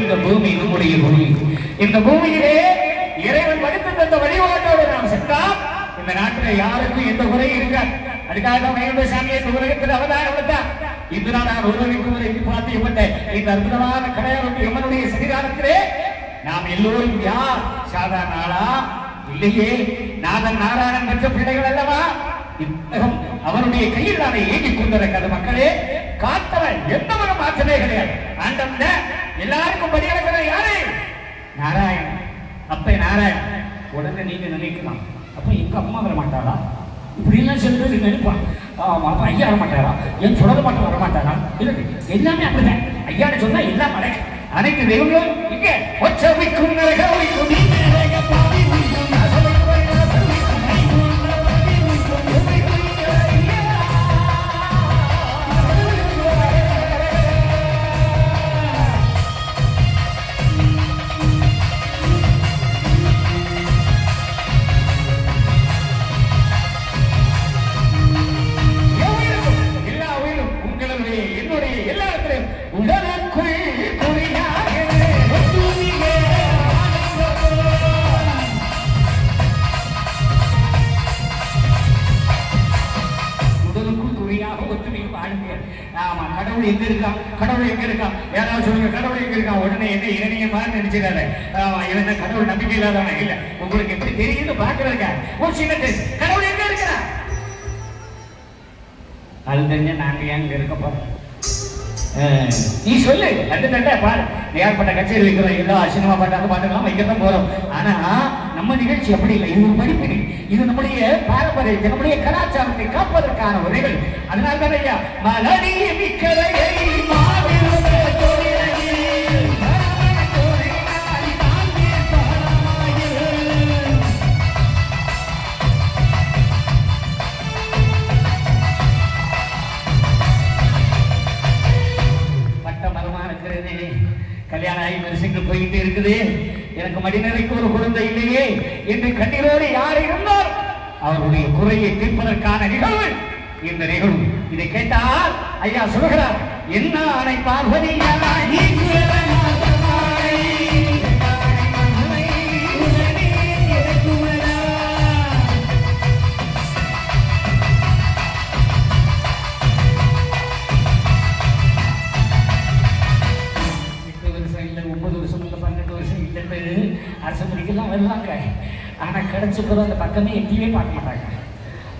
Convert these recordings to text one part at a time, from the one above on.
இந்த பூமி நம்முடைய பூமி. இந்த பூமியிலே இறைவன் வகுத்து தந்த வழிபாட்டோடு நாம் சென்றால் இந்த நாட்டில் யாருக்கும் எந்த குறையும் இருக்காது. அதுக்காக தான் மகேந்திர சாமியை இந்த உலகத்தில் அவதாரம் எடுத்தார். இன்று நான் ஒருவருக்கு ஒரு பாத்தியப்பட்ட இந்த அற்புதமான கடையாளர் எம்மனுடைய சன்னிதானத்திலே நாம் எல்லோரும் யார்? சாதாரண ஆளா? இல்லையே. நாதன் நாராயணன் பெற்ற பிள்ளைகள் அல்லவா? இத்தகம் அவனுடைய கையில் கொண்டிருக்கிறது மக்களே. காத்தவன் எந்த ஒரு மாற்றமே கிடையாது. ஆண்டவன் எல்லாருக்கும் படியளக்கிற யாரு? நாராயணன் அப்ப நாராயணன் உடனே நீங்க நினைக்கலாம். அப்ப எங்க அம்மா வர மாட்டாளா? இப்படி எல்லாம் சில பேர் நினைப்பான் அப்ப ஐயா வர மாட்டாரா? என் சுடல மட்டும் வர மாட்டாரா? இல்லை எல்லாமே அப்படிதான் ஐயான்னு சொன்னா எல்லாம் அடைக்கும் அனைத்து தெய்வங்களும் இங்கே ஒச்ச வைக்கும் உடலுக்குள் குறியாக ஒட்டுமிக ஆனந்தம். உடலுக்குள் குறியாக ஆமா கடவுள் எங்க இருக்கா கடவுள் எங்க இருக்கா யாராவது சொல்லுங்க கடவுள் எங்க இருக்கான் உடனே என்ன இரணிய மாதிரி நினைச்சிடாத ஆமா இவன் என்ன கடவுள் நம்பிக்கை இல்லாதவன இல்ல உங்களுக்கு எப்படி தெரியுது பாக்குறதுக்கா ஒரு சின்ன டெஸ்ட் கடவுள் எங்க இருக்கிறா அது தெரிஞ்ச நாங்க ஏன் இருக்க போறோம் நீ சொல்லு அது கண்டா பாரு. ஏற்பட்ட கட்சியில் வைக்கிறோம் எல்லா சினிமா பாட்டு அந்த பாட்டுலாம் வைக்கத்தான் போறோம். ஆனா நம்ம நிகழ்ச்சி அப்படி இல்லை. இது ஒரு படிப்பினை இது நம்முடைய பாரம்பரியத்தை நம்முடைய கலாச்சாரத்தை காப்பதற்கான உரைகள். அதனால தான் ஐயா மலடி மிக்கதையை மரமா கல்யாணம் ஆகி வருஷங்கள் போய்கிட்டே இருக்குது. எனக்கு மடிநிலைக்கு ஒரு குழந்தை இல்லையே. என்று கண்ணீரோடு யார் இருந்தால் அவருடைய குறையை தீர்ப்பதற்கான நிகழ்வு இந்த நிகழ்வு. இதை கேட்டால் ஐயா சொல்கிறார் என்ன ஆணை பார்வதியா மணிக்கெல்லாம் வருவாங்க ஆனால் கிடைச்ச பிறகு அந்த பக்கமே எட்டியே பார்க்க மாட்டாங்க.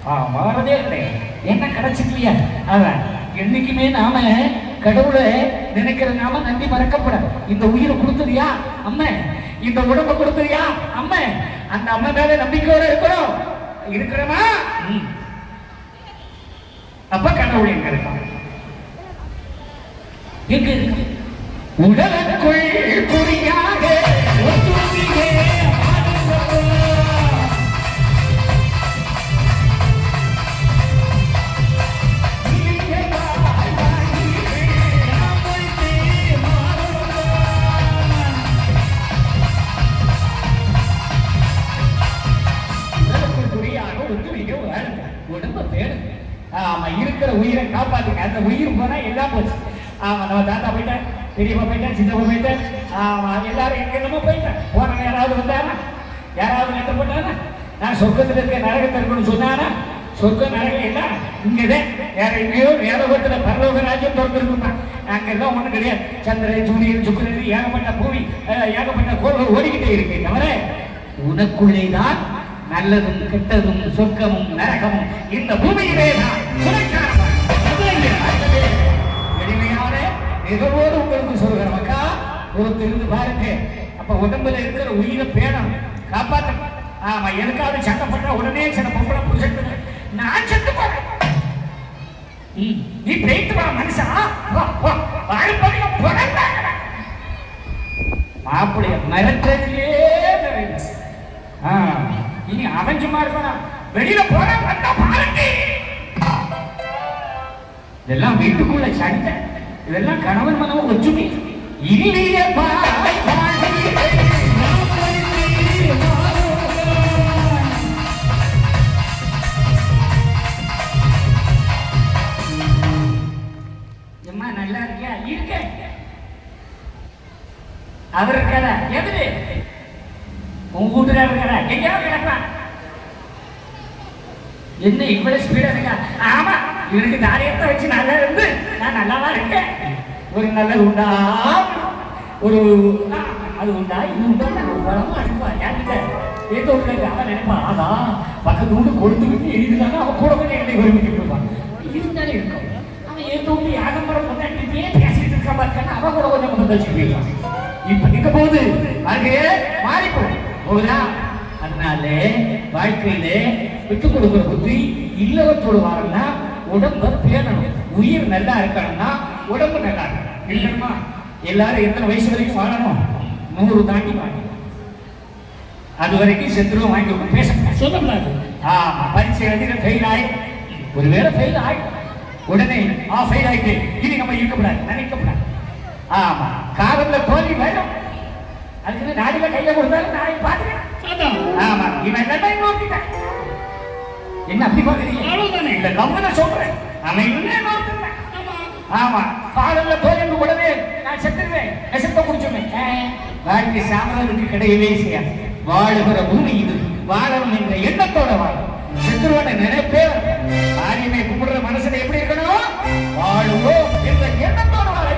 ஆ மாறதே கிடையாது என்ன கிடைச்சிக்கலையா அதான் என்னைக்குமே நாம கடவுளை நினைக்கிற நாம நன்றி மறக்கப்படாது. இந்த உயிரை கொடுத்ததியா? அம்மை இந்த உடம்பை கொடுத்ததியா? அம்மை அந்த அம்மை மேல நம்பிக்கையோட இருக்கிறோம்? இருக்கிறமா அப்ப கடவுள் எங்க இருக்கான் எங்க இருக்கு? உடலுக்குள் இருக்கிற உயிரை காப்பாத்துங்க. அந்த உயிர் போனா எல்லாம் போச்சு. ஆமா நம்ம தாத்தா போயிட்டேன் பெரியப்பா போயிட்டேன் சின்னப்பா போயிட்டேன் ஆமா எல்லாரும் எங்க என்னமோ போயிட்டேன் போனவங்க யாராவது வந்தானா யாராவது நட்ட போட்டானா நான் சொர்க்கத்தில் இருக்க நரகத்தை இருக்கணும்னு சொன்னானா சொர்க்கம் நரகம் எல்லாம் இங்கதான். வேற எங்கேயோ வேலோகத்துல பரலோக ராஜ்யம் திறந்துருக்குமா அங்க எல்லாம் ஒண்ணும் கிடையாது. சந்திரன் சூரியன் சுக்கரன் ஏகப்பட்ட பூமி ஏகப்பட்ட கோள்கள் ஓடிக்கிட்டே இருக்கு தவிர உனக்குள்ளே தான் நல்லதும் கெட்டதும் சொர்க்கமும் நரகமும் இந்த பூமியிலே தான் நிகழ்வோடு உங்களுக்கு சொல்கிறோம் மக்கா பொறுத்து இருந்து பாருங்க. அப்ப உடம்புல இருக்கிற உயிரை பேணும் காப்பாற்ற ஆமா எனக்காவது சண்டை பண்ற உடனே சில பொம்பளை புருஷன் நான் செத்து போறேன். நீ பேய்த்து வர மனுஷா வா வா மாப்பிளைய மிரட்டதிலே இனி அவன் சும்மா வெளியில போற வந்தா பாருங்க. இதெல்லாம் வீட்டுக்குள்ள சண்டை. இதெல்லாம் கணவன் மனவ ஒற்றுமை. இனிய நல்லா இருக்கியா? இருக்கேன் அவர் இருக்காரா? எவரு? உங்க வீட்டுக்காரர் இருக்காரா? எங்கேயாவது என்ன இவ்வளவு ஸ்பீடா இருக்கா? ஆமா. இருக்கு தாரியத்தை வச்சு நல்லா இருந்து நான் நல்லாவா இருக்கேன். ஒரு நல்லது உண்டா? ஒரு அது உண்டா? இது உண்டா? உடம்பு ஒரு அனுப்புவா ஏதோ உள்ள அவன் நினைப்பான் ஆனா பக்கத்து உண்டு கொடுத்துக்கிட்டு விட்டு எழுதினாங்க அவன் கூட கொஞ்சம் என்னை ஒருமிச்சு கொடுப்பான் இருந்தாலே இருக்கும். அவன் ஏதோ உண்டு யாகம்பரம் ஏன் பேசிட்டு இருக்க பார்த்தாங்க அவன் கூட கொஞ்சம் கொஞ்சம் வச்சு போயிடுவான். இப்ப நிக்க போகுது அங்கே மாறிப்போம் போகுதா? அதனால வாழ்க்கையில விட்டு கொடுக்குற புத்தி இல்லவற்றோடு வாரம்னா உடம்ப பேணணும் உயிர் நல்லா இருக்கணும்னா உடம்பு நல்லா இருக்கணும். இல்லைம்மா எல்லாரும் எத்தனை வயசு வரைக்கும் வாழணும்? நூறு தாண்டி வாழணும். அது வரைக்கும் செத்துருவோம் வாங்கி பேச சொல்லக்கூடாது ஆமா பரீட்சை எழுதின ஃபெயில் ஆயி ஒருவேளை ஃபெயில் ஆயி உடனே ஆ ஃபெயில் ஆயிட்டு இனி நம்ம இருக்கக்கூடாது நினைக்கக்கூடாது ஆமா காதல்ல தோல்வி வரும். அதுக்கு நாடில கையில கொடுத்தாலும் நாளைக்கு பாத்துக்கிறேன் அதான் ஆமா இவன் என்னடா நோக்கிட்டான். என்ன அப்படி பாக்குறீங்க அவ்வளவுதானே. இல்ல நம்ம சொல்றேன். அவன் இல்லைன்னு ஒருத்தன் ஆமா. காலையில கோயிலுக்கு கூடவே நான் செத்துருவேன். விஷத்தை குடிச்சுமே. வாழ்க்கை சாமரனுக்கு கிடையவே செய்யாது. வாழுகிற பூமி இது. வாழணும் என்ற எண்ணத்தோட வாழும். செத்துருவான நினைப்பே ஆரியனை கும்பிடுற மனசுல எப்படி இருக்கணும்? வாழுவோம் என்ற எண்ணத்தோட வாழ